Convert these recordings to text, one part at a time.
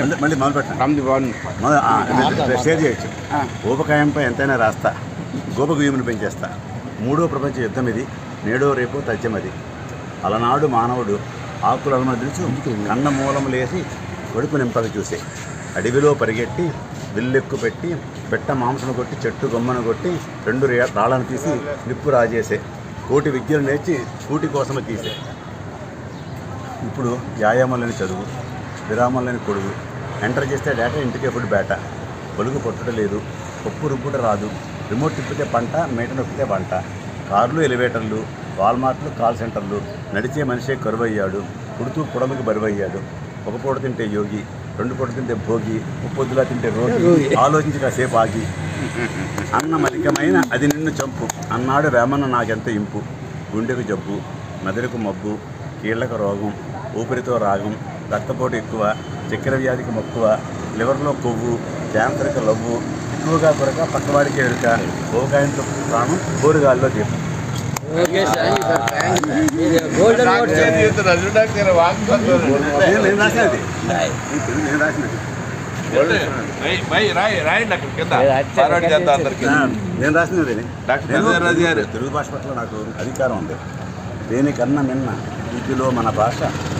మళ్ళీ- మళ్ళీ మొదలు పెట్టండి. షేర్ చేయొచ్చు. ఊపకాయంపై ఎంతైనా రాస్తా. గోపకు భీముని పెంచేస్తా. మూడో ప్రపంచ యుద్ధం ఇది. నేడో రేపో తథ్యమది అలనాడు మానవుడు ఆకులను మదిలిచు కన్న మూలము లేసి కొడుకు నింపక చూసే. అడవిలో పరిగెట్టి విల్లెక్కు పెట్టి పెట్ట మాంసను కొట్టి చెట్టు గొమ్మను కొట్టి రెండు రే- రాళ్ళను తీసి నిప్పు రాజేసే. కోటి విద్యలు నేర్చి కూటి కోసము తీసే. ఇప్పుడు వ్యాయామం లేని చదువు. విరామం లేని కొడుకు. ఎంటర్ చేస్తే డేటా ఇంటికి ఎప్పుడు బేట పొలుగు పొట్టుట లేదు. పప్పు రుబ్బుట రాదు. రిమోట్ తిప్పితే పంట మీట నొక్కితే పంట. కార్లు ఎలివేటర్లు వాల్మార్ట్లు కాల్ సెంటర్లు నడిచే మనిషే కరువయ్యాడు. పుడుతూ పొడమికి బరువయ్యాడు. ఒక పూట తింటే యోగి రెండు పూట తింటే భోగి ముప్పొద్దులా తింటే రోగి. ఆలోచించి కాసేపు ఆగి. అన్న మలికమైన అది నిన్ను చంపు. అన్నాడు వేమన్న నాకెంత ఇంపు. గుండెకు జబ్బు మెదడుకు మబ్బు కీళ్ళకు రోగం ఊపిరితో రాగం రక్తపోటు ఎక్కువ చక్కెర వ్యాధికి మక్కువ లివర్లో కొవ్వు క్యాన్సర్కి లవ్వు ఎక్కువగా కొరక పక్కవాడికి ఎరుక పోకాయంతో ప్రాణం కోరుగాల్లో దీపం నేను రాసినది నేను రాసినది రాసినది. తెలుగు భాష పట్ల నాకు అధికారం ఉంది దేనికన్నా మిన్న వీటిలో మన భాష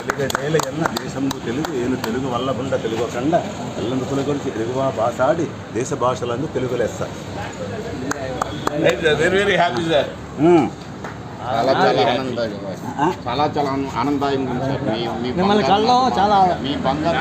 తెలుగు నేల ఎన్న దేశంబు తెలుగు ఏను తెలుగు వల్ల బుండ తెలుగు కండ ఎల్లందుకుల గురించి తెలుగువా భాషాడి దేశ భాషలందు తెలుగు లెస్స వెరీ వెరీ హ్యాపీ సార్. చాలా చాలా ఆనందదాయకం ఆ? చాలా చాలా ఆనందదాయకం సార్ మీ మీ మిమ్మల్ని కలవడం చాలా మీ బంగారు